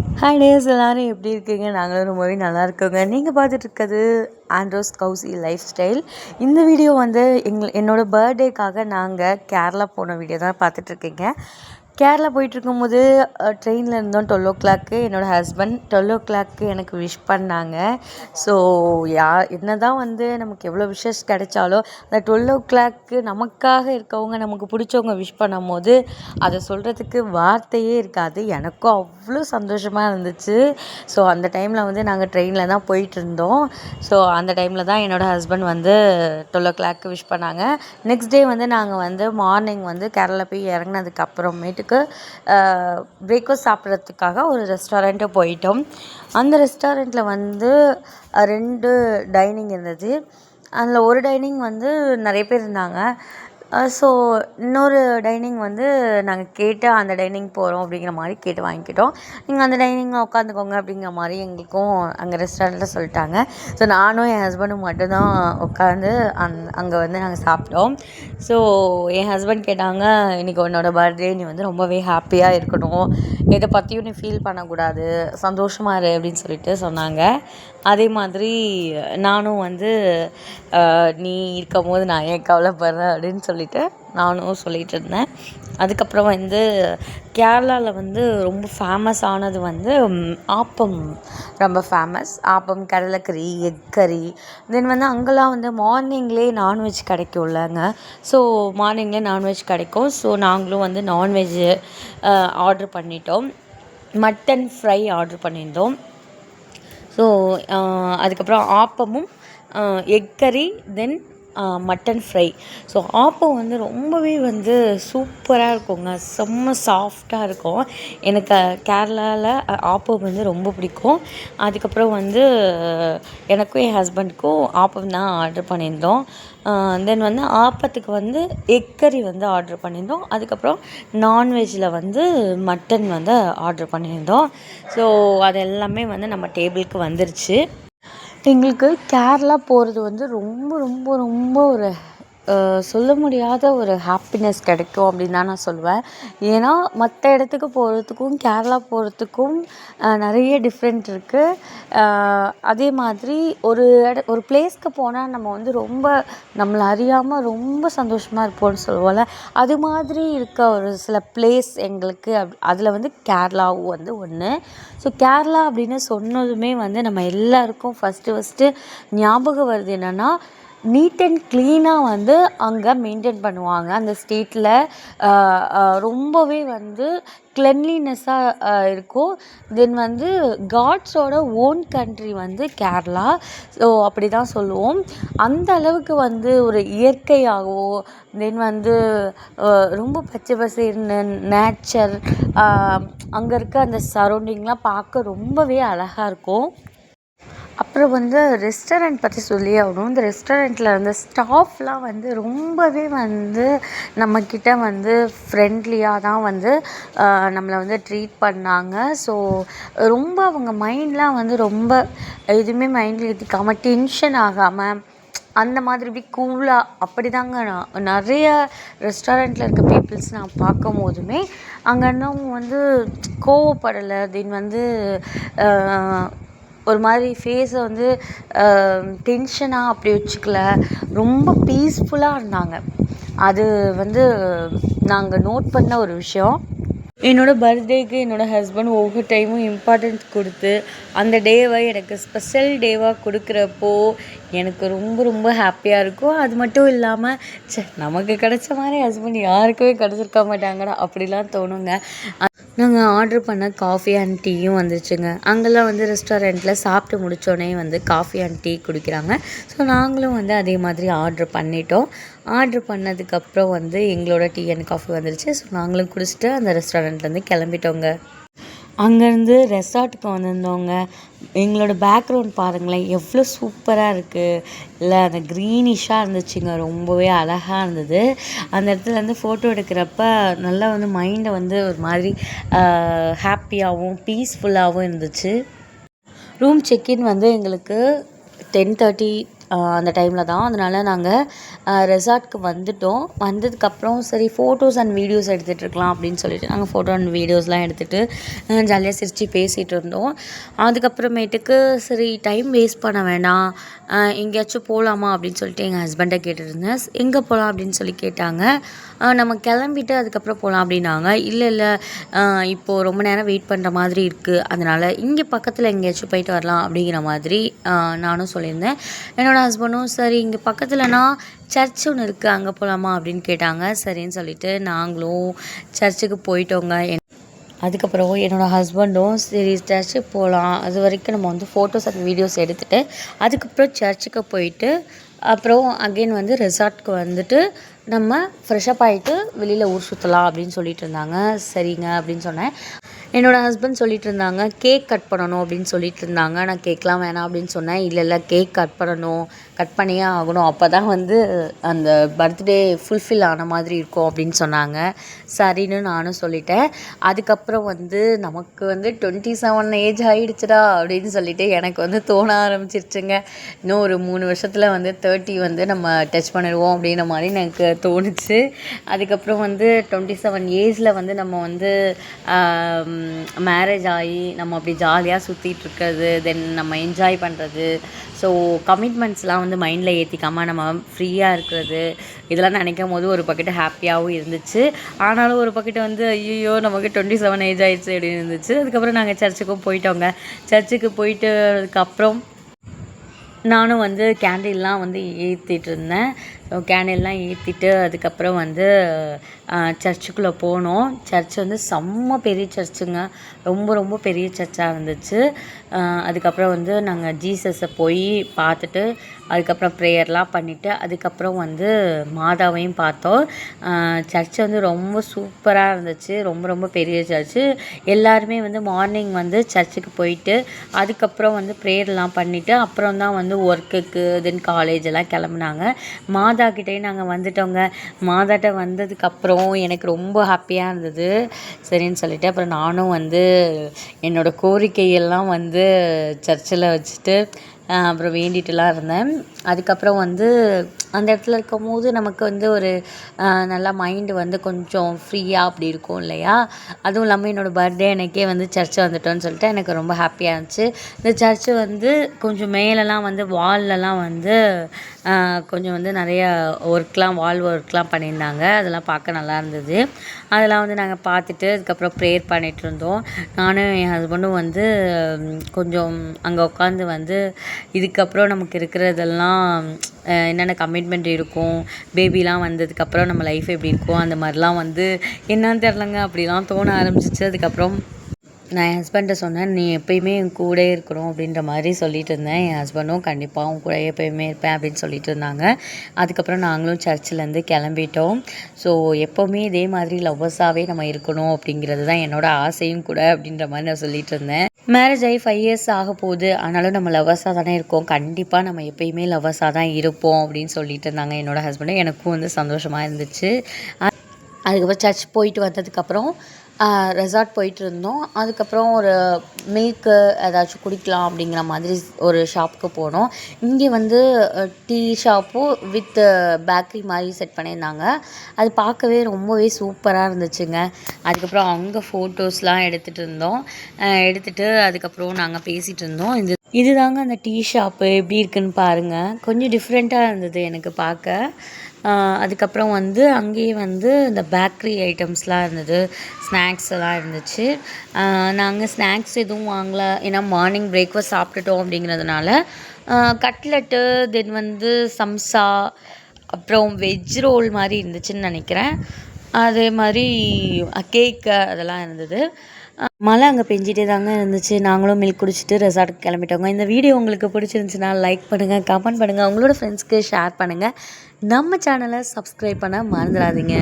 Hi days எல்லோரும் எப்படி இருக்கீங்க? நாங்களும் ரொம்பவே நல்லா இருக்கோங்க. நீங்கள் பார்த்துட்டு இருக்கிறது ஆண்ட்ரோஸ் கவுசி லைஃப் ஸ்டைல் இந்த வீடியோ வந்து எங்கள் என்னோடய பர்த்டேக்காக நாங்கள் கேரளா போன வீடியோ தான் பார்த்துட்ருக்கீங்க. கேரளா போயிட்டுருக்கும்போது ட்ரெயினில் இருந்தோம் டுவெல் ஓ கிளாக்கு என்னோடய ஹஸ்பண்ட் டுவெல் ஓ கிளாக்கு எனக்கு விஷ் பண்ணாங்க. ஸோ யா என்ன தான் வந்து நமக்கு எவ்வளோ விஷஸ் கிடைச்சாலும் அந்த டுவெல் ஓ கிளாக்கு நமக்காக இருக்கவங்க நமக்கு பிடிச்சவங்க விஷ் பண்ணும் போது அதை சொல்கிறதுக்கு வார்த்தையே இருக்காது. எனக்கும் அவ்வளோ சந்தோஷமாக இருந்துச்சு. ஸோ அந்த டைமில் வந்து நாங்கள் ட்ரெயினில் தான் போயிட்டு இருந்தோம் ஸோ அந்த டைமில் தான் என்னோடய ஹஸ்பண்ட் வந்து டுவெல் ஓ கிளாக்கு விஷ் பண்ணாங்க. நெக்ஸ்ட் டே வந்து நாங்கள் வந்து மார்னிங் வந்து கேரளா போய் இறங்கினதுக்கு அப்புறமேட்டுக்கு பிரேக்ஃபாஸ்ட் சாப்பிட்றதுக்காக ஒரு ரெஸ்டாரண்ட்டு போயிட்டோம். அந்த ரெஸ்டாரண்ட்டில் வந்து ரெண்டு டைனிங் இருந்தது. அதில் ஒரு டைனிங் வந்து நிறைய பேர் இருந்தாங்க. ஸோ இன்னொரு டைனிங் வந்து நாங்கள் கேட்டு அந்த டைனிங் போகிறோம் அப்படிங்கிற மாதிரி கேட்டு வாங்கிக்கிட்டோம். நீங்கள் அந்த டைனிங்கில் உட்காந்துக்கோங்க அப்படிங்கிற மாதிரி எங்களுக்கும் அங்கே ரெஸ்டாரண்ட்டில் சொல்லிட்டாங்க. ஸோ நானும் என் ஹஸ்பண்டும் மட்டும்தான் உட்காந்து அந் அங்கே வந்து நாங்கள் சாப்பிட்டோம். ஸோ என் ஹஸ்பண்ட் கேட்டாங்க இன்றைக்கி உன்னோட பர்த்டே நீ வந்து ரொம்பவே ஹாப்பியாக இருக்கணும். எதை பற்றியும் நீ ஃபீல் பண்ணக்கூடாது. சந்தோஷமாக இரு அப்படின்னு சொல்லிட்டு சொன்னாங்க. அதே மாதிரி நானும் வந்து நீ இருக்கும் போது நான் ஏன் கவலைப்படுறேன் அப்படின்னு சொல்லிட்டு நானும் சொல்லிகிட்டு இருந்தேன். அதுக்கப்புறம் வந்து கேரளாவில் வந்து ரொம்ப ஃபேமஸ் ஆனது வந்து ஆப்பம். ரொம்ப ஃபேமஸ் ஆப்பம் கடலைக்கறி எக் கறி. தென் வந்து அங்கெல்லாம் வந்து மார்னிங்லே நான்வெஜ் கிடைக்கும் இல்லைங்க ஸோ மார்னிங்லேயே நான்வெஜ் கிடைக்கும். ஸோ நாங்களும் வந்து நான்வெஜ்ஜு ஆர்ட்ரு பண்ணிட்டோம். மட்டன் ஃப்ரை ஆர்ட்ரு பண்ணியிருந்தோம். ஸோ uh, அதுக்கப்புறம் ஆப்பமும் uh, எக் கறி then mutton fry so appam வந்து ரொம்பவே வந்து சூப்பராக இருக்குங்க. செம்ம சாஃப்டாக இருக்கும். எனக்கு கேரளாவில் ஆப்பம் வந்து ரொம்ப பிடிக்கும். அதுக்கப்புறம் வந்து எனக்கும் என் ஹஸ்பண்டுக்கும் ஆப்பம் தான் ஆர்டர் பண்ணியிருந்தோம். தென் வந்து ஆப்பத்துக்கு வந்து எக் கறி வந்து ஆர்டர் பண்ணியிருந்தோம். அதுக்கப்புறம் நான்வெஜ்ஜில் வந்து மட்டன் வந்து ஆர்டர் பண்ணியிருந்தோம். ஸோ அது எல்லாமே வந்து நம்ம டேபிளுக்கு வந்துருச்சு. எங்களுக்கு கேரளா போகிறது வந்து ரொம்ப ரொம்ப ரொம்ப ஒரு சொல்ல முடியாத ஒரு ஹாப்பினஸ் கிடைக்கும் அப்படின்னு தான் நான் சொல்லுவேன். ஏன்னா மற்ற இடத்துக்கு போகிறதுக்கும் கேரளா போகிறதுக்கும் நிறைய டிஃப்ரெண்ட் இருக்குது அதே மாதிரி ஒரு இட ஒரு பிளேஸ்க்கு போனால் நம்ம வந்து ரொம்ப நம்மளை அறியாமல் ரொம்ப சந்தோஷமாக இருப்போம்னு சொல்லுவோம்ல. அது மாதிரி இருக்க ஒரு சில பிளேஸ் எங்களுக்கு அப் அதில் வந்து கேரளாவும் வந்து ஒன்று ஸோ கேரளா அப்படின்னு சொன்னதுமே வந்து நம்ம எல்லாருக்கும் ஃபஸ்ட்டு ஃபஸ்ட்டு ஞாபகம் வருது என்னென்னா நீட் அண்ட் க்ளீனாக வந்து அங்கே மெயின்டைன் பண்ணுவாங்க. அந்த ஸ்டேட்டில் ரொம்பவே வந்து க்ளென்லினஸ்ஸாக இருக்கும். தென் வந்து காட்ஸோட ஓன் கண்ட்ரி வந்து கேரளா ஸோ அப்படி தான் சொல்லுவோம். அந்த அளவுக்கு வந்து ஒரு இயற்கையாகவோ தென் வந்து ரொம்ப பச்சை பசேல்னு நேச்சர் அங்கே இருக்க அந்த சரௌண்டிங்லாம் பார்க்க ரொம்பவே அழகாக இருக்கும். அப்புறம் வந்து ரெஸ்டாரண்ட் பற்றி சொல்லியே ஆகணும். இந்த ரெஸ்டாரண்ட்டில் இருந்த ஸ்டாஃப்லாம் வந்து ரொம்பவே வந்து நம்மக்கிட்ட வந்து ஃப்ரெண்ட்லியாக தான் வந்து நம்மளை வந்து ட்ரீட் பண்ணாங்க. ஸோ ரொம்ப அவங்க மைண்ட்லாம் வந்து ரொம்ப எதுவுமே மைண்டில் ஏற்றிக்காமல் டென்ஷன் ஆகாமல் அந்த மாதிரி இப்படி கூலாக அப்படி தாங்க நான் நிறைய ரெஸ்டாரண்ட்டில் இருக்க பீப்புள்ஸ் நான் பார்க்கும் போதுமே அங்கே இருந்தவங்க வந்து கோவப்படலை. தென் வந்து ஒரு மாதிரி ஃபேஸை வந்து டென்ஷனாக அப்படி வச்சுக்கல. ரொம்ப பீஸ்ஃபுல்லாக இருந்தாங்க. அது வந்து நாங்கள் நோட் பண்ண ஒரு விஷயம். என்னோடய பர்த்டேக்கு என்னோடய ஹஸ்பண்ட் ஒவ்வொரு டைமும் இம்பார்ட்டன்ஸ் கொடுத்து அந்த டேவை எனக்கு ஸ்பெஷல் டேவாக கொடுக்குறப்போ எனக்கு ரொம்ப ரொம்ப ஹாப்பியாக இருக்கும். அது மட்டும் இல்லாமல் ச்சே நமக்கு கிடைச்ச மாதிரி ஹஸ்பண்ட் யாருக்குமே கிடச்சிருக்க மாட்டாங்கடா அப்படிலாம் தோணுங்க. நாங்கள் ஆர்ட்ரு பண்ண காஃபி அண்ட் டீயும் வந்துருச்சுங்க அங்கெல்லாம் வந்து ரெஸ்டாரண்ட்டில் சாப்பிட்டு முடித்தோடனே வந்து காஃபி அண்ட் டீ குடிக்கிறாங்க. ஸோ நாங்களும் வந்து அதே மாதிரி ஆர்ட்ரு பண்ணிட்டோம். ஆர்டர் பண்ணதுக்கப்புறம் வந்து எங்களோட டீ அண்ட் காஃபி வந்துருச்சு. ஸோ நாங்களும் குடிச்சிட்டு அந்த ரெஸ்டாரண்ட்லேருந்து கிளம்பிட்டோங்க. அங்கேருந்து ரெசார்ட்டுக்கு வந்திருந்தோங்க எங்களோட பேக்ரவுண்ட் பாருங்களேன் எவ்வளோ சூப்பராக இருக்குது இல்லை அந்த க்ரீனிஷாக இருந்துச்சுங்க ரொம்பவே அழகாக இருந்தது. அந்த இடத்துல வந்து ஃபோட்டோ எடுக்கிறப்ப நல்லா வந்து மைண்டை வந்து ஒரு மாதிரி ஹாப்பியாகவும் பீஸ்ஃபுல்லாகவும் இருந்துச்சு. ரூம் செக்இன் வந்து எங்களுக்கு டென் தேர்ட்டி அந்த டைமில் தான். அதனால் நாங்கள் ரெசார்ட்க்கு வந்துட்டோம். வந்ததுக்கப்புறம் சரி ஃபோட்டோஸ் அண்ட் வீடியோஸ் எடுத்துகிட்டு இருக்கலாம் அப்படின்னு சொல்லிட்டு நாங்கள் ஃபோட்டோ அண்ட் வீடியோஸ்லாம் எடுத்துகிட்டு ஜாலியாக சிரித்து பேசிகிட்டு இருந்தோம். அதுக்கப்புறமேட்டுக்கு சரி டைம் வேஸ்ட் பண்ண வேண்டாம் எங்கேயாச்சும் போகலாமா அப்படின்னு சொல்லிட்டு எங்கள் ஹஸ்பண்டை கேட்டுருந்தேன் எங்கே போகலாம் அப்படின்னு சொல்லி கேட்டாங்க. நம்ம கிளம்பிட்டு அதுக்கப்புறம் போகலாம் அப்படின்னாங்க. இல்லை இல்லை இப்போது ரொம்ப நேரம் வெயிட் பண்ணுற மாதிரி இருக்குது அதனால் இங்கே பக்கத்தில் எங்கேயாச்சும் போயிட்டு வரலாம் அப்படிங்கிற மாதிரி நானும் சொல்லியிருந்தேன். என்னோடய ஹஸ்பண்டும் சரி இங்கே பக்கத்தில்னா சர்ச் ஒன்று இருக்குது அங்கே போகலாமா அப்படின்னு கேட்டாங்க. சரின்னு சொல்லிட்டு நாங்களும் சர்ச்சுக்கு போயிட்டோங்க. அதுக்கப்புறம் என்னோடய ஹஸ்பண்டும் சரி சர்ச்சுக்கு போகலாம் அது வரைக்கும் நம்ம வந்து ஃபோட்டோஸ் அண்ட் வீடியோஸ் எடுத்துகிட்டு அதுக்கப்புறம் சர்ச்சுக்கு போயிட்டு அப்புறம் அகெயின் வந்து ரெசார்ட்க்கு வந்துட்டு நம்ம ஃப்ரெஷ்அப் ஆகிட்டு வெளியில் ஊர் சுற்றலாம் அப்படின்னு சொல்லிட்டு இருந்தாங்க. சரிங்க அப்படின்னு சொன்னேன். என்னோடய ஹஸ்பண்ட் சொல்லிட்டு இருந்தாங்க கேக் கட் பண்ணணும் அப்படின்னு சொல்லிட்டு இருந்தாங்க நான் கேக்லாம் வேணாம் அப்படின்னு சொன்னேன். இல்லை இல்லை கேக் கட் பண்ணணும். கட் பண்ணியே ஆகணும். அப்போ தான் வந்து அந்த பர்த்டே ஃபுல்ஃபில் ஆன மாதிரி இருக்கும் அப்படின்னு சொன்னாங்க. சரின்னு நானும் சொல்லிட்டேன். அதுக்கப்புறம் வந்து நமக்கு வந்து டுவெண்ட்டி செவன் ஏஜ் ஆகிடுச்சுடா அப்படின்னு சொல்லிட்டு எனக்கு வந்து தோண ஆரம்பிச்சிருச்சுங்க. இன்னும் ஒரு மூணு வருஷத்தில் வந்து தேர்ட்டி வந்து நம்ம டச் பண்ணிடுவோம் அப்படின்ற மாதிரி எனக்கு தோணுச்சு. அதுக்கப்புறம் வந்து டுவெண்ட்டி செவன் ஏஜில் வந்து நம்ம வந்து மேரேஜ் ஆகி நம்ம அப்படி ஜாலியாக சுற்றிட்டு இருக்கிறது தென் நம்ம என்ஜாய் பண்ணுறது ஸோ கமிட்மெண்ட்ஸ்லாம் வந்து மைண்டில் ஏற்றிக்காமல் நம்ம ஃப்ரீயாக இருக்கிறது. இதெல்லாம் நினைக்கும் போது ஒரு பக்கெட்டு ஹாப்பியாகவும் இருந்துச்சு. ஆனாலும் ஒரு பக்கெட்டு வந்து ஐயோ நமக்கு டுவெண்ட்டி செவன் ஏஜ் ஆயிடுச்சு அப்படின்னு இருந்துச்சு. அதுக்கப்புறம் நாங்கள் சர்ச்சுக்கும் போயிட்டோங்க. சர்ச்சுக்கு போயிட்டு அதுக்கப்புறம் நானும் வந்து கேண்டில்லாம் வந்து ஏற்றிட்டு இருந்தேன். கேண்டில்லாம் ஏற்றிட்டு அதுக்கப்புறம் வந்து சர்ச்சுக்குள்ளே போனோம். சர்ச் வந்து செம்ம பெரிய சர்ச்சுங்க. ரொம்ப ரொம்ப பெரிய சர்ச்சாக இருந்துச்சு. அதுக்கப்புறம் வந்து நாங்கள் ஜீசஸை போய் பார்த்துட்டு அதுக்கப்புறம் ப்ரேயர்லாம் பண்ணிவிட்டு அதுக்கப்புறம் வந்து மாதாவையும் பார்த்தோம். சர்ச் வந்து ரொம்ப சூப்பராக இருந்துச்சு. ரொம்ப ரொம்ப பெரிய சர்ச்சு எல்லாருமே வந்து மார்னிங் வந்து சர்ச்சுக்கு போயிட்டு அதுக்கப்புறம் வந்து ப்ரேயர்லாம் பண்ணிவிட்டு அப்புறம் தான் வந்து ஒர்க்குக்கு தென் காலேஜ் எல்லாம் கிளம்புனாங்க. மாதா கிட்டேயும் நாங்கள் வந்துட்டோங்க. மாதாட்ட வந்ததுக்கப்புறம் எனக்கு ரொம்ப ஹாப்பியாக இருந்தது. சரின்னு சொல்லிட்டு அப்புறம் நானும் வந்து என்னோடய கோரிக்கையெல்லாம் வந்து சர்ச்சில் வச்சுட்டு அப்புறம் வேண்டிகிட்டுலாம் இருந்தேன். அதுக்கப்புறம் வந்து அந்த இடத்துல இருக்கும் போது நமக்கு வந்து ஒரு நல்லா மைண்டு வந்து கொஞ்சம் ஃப்ரீயாக அப்படி இருக்கும் இல்லையா? அதுவும் இல்லாமல் என்னோடய பர்த்டே அன்னைக்கே வந்து சர்ச்சு வந்துட்டோன்னு சொல்லிட்டு எனக்கு ரொம்ப ஹாப்பியாக இருந்துச்சு. இந்த சர்ச்சு வந்து கொஞ்சம் மேலெலாம் வந்து வால்லலாம் வந்து கொஞ்சம் வந்து நிறைய ஒர்க்லாம் வால் ஒர்க்லாம் பண்ணியிருந்தாங்க. அதெல்லாம் பார்க்க நல்லா இருந்தது. அதெல்லாம் வந்து நாங்கள் பார்த்துட்டு அதுக்கப்புறம் ப்ரேயர் பண்ணிகிட்டு இருந்தோம். நானும் என் ஹஸ்பண்டும் வந்து கொஞ்சம் அங்கே உட்காந்து வந்து இதுக்கப்புறம் நமக்கு இருக்கிறதெல்லாம் என்னென்ன கம்மி கமிட்மெண்ட் இருக்கும். பேபிலாம் வந்ததுக்கப்புறம் நம்ம லைஃப் எப்படி இருக்கும்? அந்த மாதிரிலாம் வந்து என்னன்னு தெரிலங்க அப்படிலாம் தோண ஆரம்பிச்சிச்சு. அதுக்கப்புறம் நான் என் ஹஸ்பண்ட்டை சொன்னேன் நீ எப்பயுமே என் கூட இருக்கணும் அப்படின்ற மாதிரி சொல்லிட்டு இருந்தேன். என் ஹஸ்பண்டும் கண்டிப்பாக அவங்க கூட எப்பயுமே இருப்பேன் அப்படின்னு சொல்லிட்டு இருந்தாங்க. அதுக்கப்புறம் நாங்களும் சர்ச்சிலேருந்து கிளம்பிட்டோம். ஸோ எப்போவுமே இதே மாதிரி லவ்வர்ஸாகவே நம்ம இருக்கணும் அப்படிங்கிறது தான் என்னோட ஆசையும் கூட அப்படின்ற மாதிரி நான் சொல்லிட்டு இருந்தேன். மேரேஜ் ஆகி ஃபைவ் இயர்ஸ் ஆக போகுது. ஆனாலும் நம்ம லவ்வர்ஸாக தானே இருக்கோம். கண்டிப்பாக நம்ம எப்பயுமே லவ்வர்ஸாக தான் இருப்போம் அப்படின்னு சொல்லிட்டு இருந்தாங்க என்னோட ஹஸ்பண்டும் எனக்கும் வந்து சந்தோஷமாக இருந்துச்சு. அதுக்கப்புறம் சர்ச் போயிட்டு வந்ததுக்கப்புறம் ரெசார்ட் போயிட்டு இருந்தோம் அதுக்கப்புறம் ஒரு மில்க்கு ஏதாச்சும் குடிக்கலாம் அப்படிங்கிற மாதிரி ஒரு ஷாப்புக்கு போனோம். இங்கே வந்து டீ ஷாப்பும் வித் பேக்கரி மாதிரி செட் பண்ணியிருந்தாங்க. அது பார்க்கவே ரொம்பவே சூப்பராக இருந்துச்சுங்க. அதுக்கப்புறம் அங்கே ஃபோட்டோஸ்லாம் எடுத்துகிட்டு இருந்தோம். எடுத்துகிட்டு அதுக்கப்புறம் நாங்கள் பேசிகிட்டு இருந்தோம். இது இதுதாங்க அந்த டீ ஷாப்பு எப்படி இருக்குன்னு பாருங்கள் கொஞ்சம் டிஃப்ரெண்ட்டாக இருந்தது எனக்கு பார்க்க. அதுக்கப்புறம் வந்து அங்கேயே வந்து இந்த பேக்கரி ஐட்டம்ஸ்லாம் இருந்தது. ஸ்நாக்ஸ் எல்லாம் இருந்துச்சு. நாங்கள் ஸ்நாக்ஸ் எதுவும் வாங்கல. ஏன்னா மார்னிங் பிரேக்ஃபாஸ்ட் சாப்பிட்டுட்டோம் அப்படிங்கிறதுனால கட்லெட்டு தென் வந்து சம்சா அப்புறம் வெஜ் ரோல் மாதிரி இருந்துச்சுன்னு நினைக்கிறேன். அதே மாதிரி கேக்கு அதெல்லாம் இருந்தது. மழை அங்கே பெஞ்சிட்டே தாங்க இருந்துச்சு. நாங்களும் மில்க் குடிச்சிட்டு ரெசார்ட்டுக்கு கிளம்பிட்டோங்க. இந்த வீடியோ உங்களுக்கு பிடிச்சிருந்துச்சுன்னா லைக் பண்ணுங்கள் கமெண்ட் பண்ணுங்கள் உங்களோட ஃப்ரெண்ட்ஸ்க்கு ஷேர் பண்ணுங்கள் நம்ம சேனலை சப்ஸ்கிரைப் பண்ண மறந்துடாதீங்க.